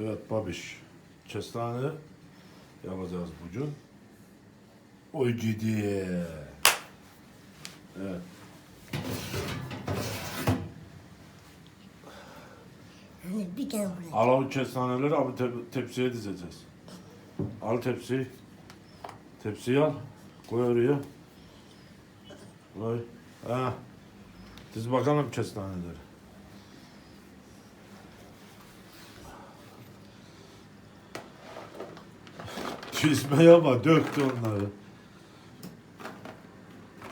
Evet babiş. Kestane yapacağız bugün. Oy gidi. Evet. Bir tane buraya. Al o kestaneleri abi te- tepsiye dizeceğiz. Al tepsiyi. Tepsiyi al. Koy oraya. Koy. Ha. Diz bakalım kestaneleri. Dizme yapma. Döktü onları.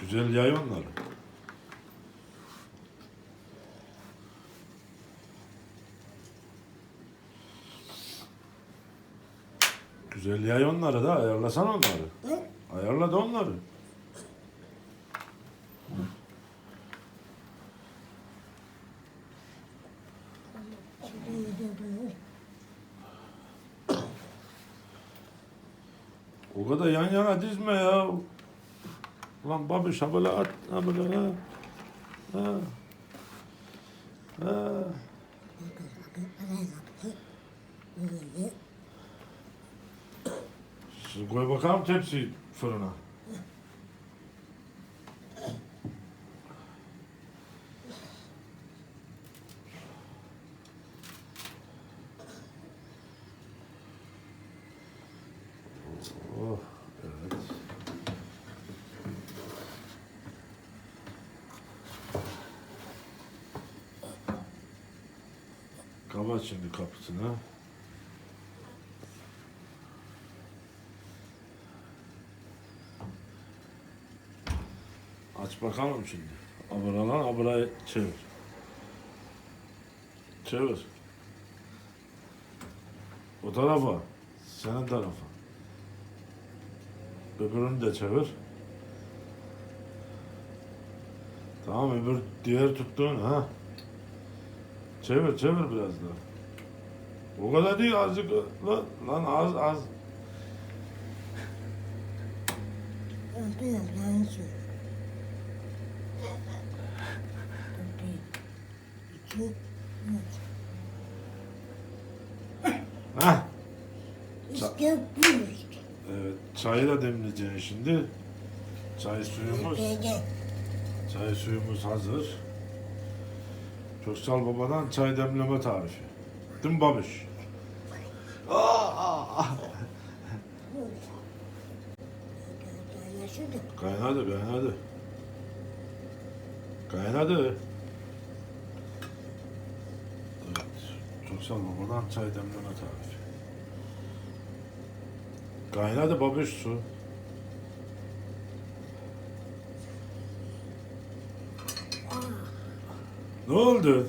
Güzel yay onları. Güzel yay onları da ayarlasan onları. Ayarla da onları. Şimdi de O kadar yan yana dizme ya. Ulan babiş ha böyle at. Ha böyle ha. Ha. Ha. Böyle. Siz koy bakalım tepsiyi fırına. Oh, evet. Kapat şimdi kapısını. Aç bakalım şimdi. Aburalan aburayı çevir. Çevir. O tarafa. Senin tarafa. Öbürünü de çevir. Tamam öbür diğer tuttuğun ha. Çevir çevir biraz daha. O kadar değil azıcık lan, lan az az. Hah. İşte bu çayı da demleyeceksin şimdi. Çay suyumuz, çay suyumuz hazır. Köksal Baba'dan çay demleme tarifi. Değil mi babiş? Kaynadı, kaynadı. Kaynadı. Evet, Köksal Baba'dan çay demleme tarifi. Kaynadı babiş su. Ne oldu?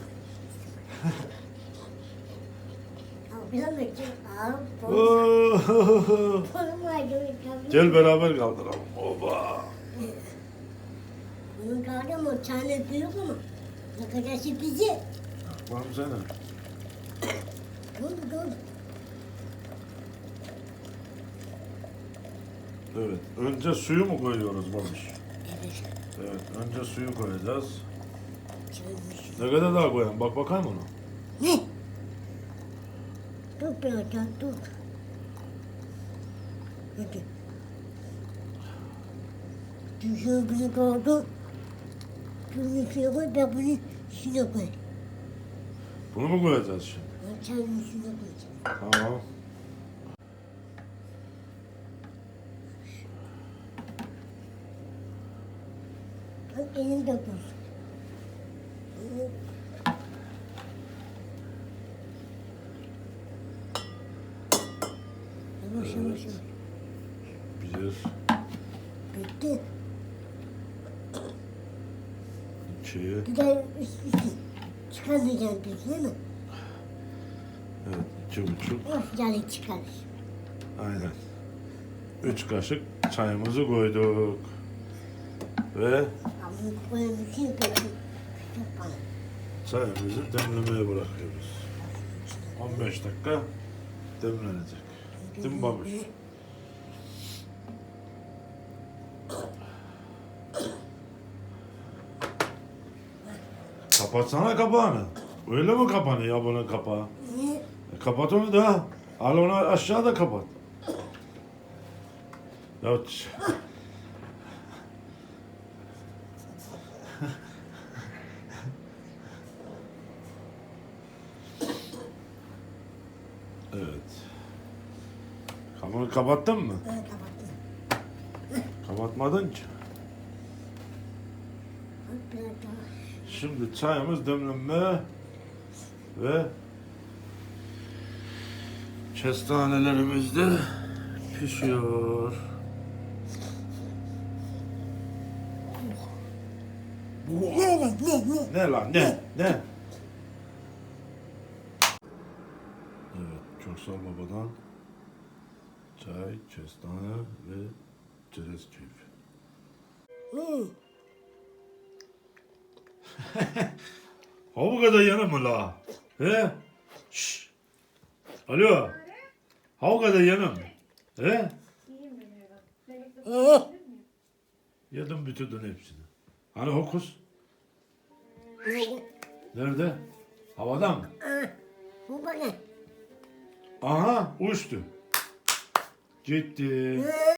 Oo! Gel beraber kaldıralım. Oba! Bunun kaldı o tane büyük ama. Ne kadar sürprizi. Var mı senin? Dur dur. Evet. Önce suyu mu koyuyoruz babiş? Evet. Evet. Önce suyu koyacağız. Ne kadar daha koyalım? Bak bakalım onu. Ne? Dur biraz daha dur. Hadi. Düzüğü bile doldu. Bunu şuraya koy, ben bunu şuna koy. Bunu mu koyacağız şimdi? Ben çayını şuna koyacağım. Tamam. Elimde dur. Yavaş yavaş yavaş. Bir, Bitti. iki, Bir de üst üste çıkarmayacağım biz değil mi? evet iki buçuk. Of yani çıkarır. Aynen. Üç kaşık çayımızı koyduk. Ve Bana. çayımızı demlemeye bırakıyoruz. 15 dakika demlenecek. Değil mi babuş? Kapatsana kapağını. Öyle mi kapanıyor ya bunun kapağı? E, kapat onu da. Al onu aşağı da kapat. Evet. Evet. Kamerayı kapattın mı? Ben kapattım. Kapatmadın ki. Şimdi çayımız demlenme ve kestanelerimiz de pişiyor. Ne ne ne ne? Ne lan ne ne? Evet Köksal Baba'dan çay, kestane ve çerez keyfi. Ha bu kadar yanı mı la? He? Şşş. Alo. Ha bu kadar yanı mı? He? Yedim bitirdin hepsini. Hani hokus? ne? Nerede? Havada mı? Aa, bu bana. Aha uçtu. Gitti.